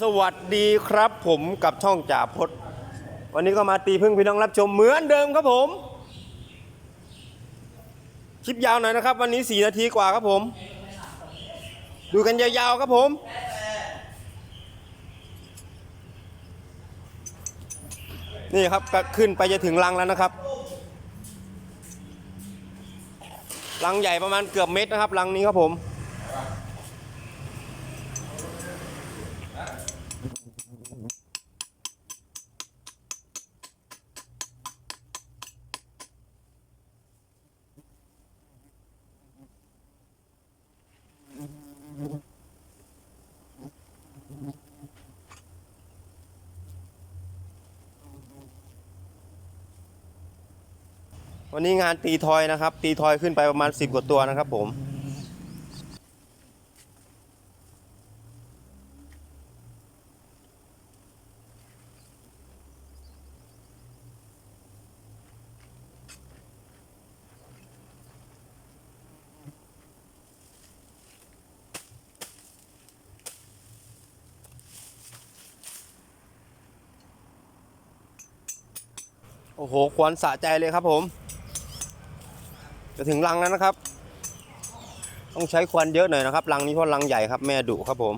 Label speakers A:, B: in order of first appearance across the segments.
A: สวัสดีครับผมกับช่องจ่าพดวันนี้ก็มาตีพึ่งพี่น้องรับชมเหมือนเดิมครับผม คลิปยาวหน่อยนะครับ วันนี้ 4 นาทีกว่าครับผม ดูกันยาวๆครับผม นี่ครับขึ้นไปจะถึงรังแล้วนะครับรังใหญ่ประมาณเกือบเม็ดนะครับรังนี้ครับผม วันนี้งานตีทอยนะครับ ตีทอยขึ้นไปประมาณ 10 กว่าตัวนะครับผมโอ้โห ควันสะใจเลยครับผม จะถึงรังแล้วนะครับ ต้องใช้ควันเยอะหน่อยนะครับรังนี้เพราะรังใหญ่ครับแม่ดุครับผม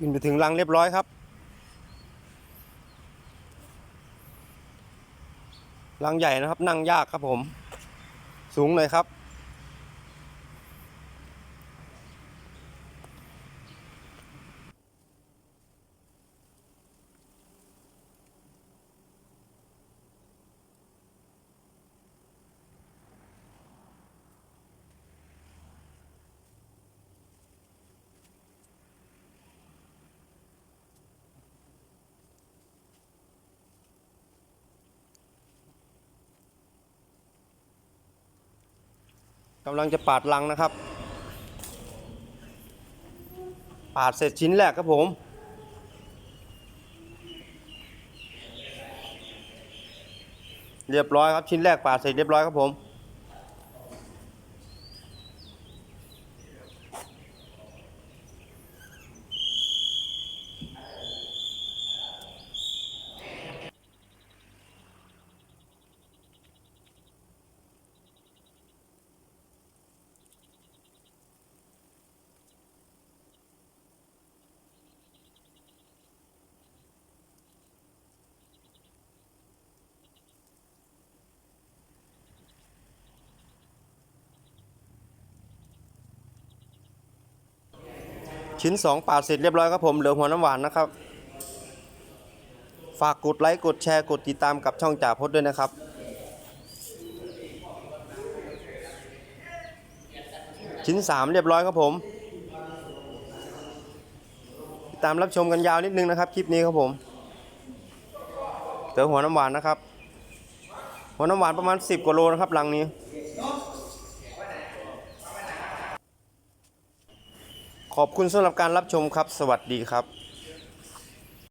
A: บินไปถึงรังเรียบร้อยครับ รังใหญ่นะครับนั่งยากครับผม สูงเลยครับ กำลังจะปาดลังนะครับ ปาดเสร็จชิ้นแรกครับผม เรียบร้อยครับชิ้นแรกปาดเสร็จเรียบร้อยครับผม ชิ้น 2 ปาดเสร็จเรียบร้อยครับผมเหลือหัวน้ำหวานนะครับ ฝากกดไลค์กดแชร์กดติดตามกับช่องจ่าพดด้วยนะครับชิ้น 3 เรียบร้อยครับผมติดตามรับชมกันยาวนิดนึงนะครับคลิปนี้ครับผมเหลือหัวน้ำหวานนะครับ หัวน้ำหวานประมาณ 10กว่าโลนะครับลังนี้ ขอบคุณสำหรับการรับชมครับ สวัสดีครับ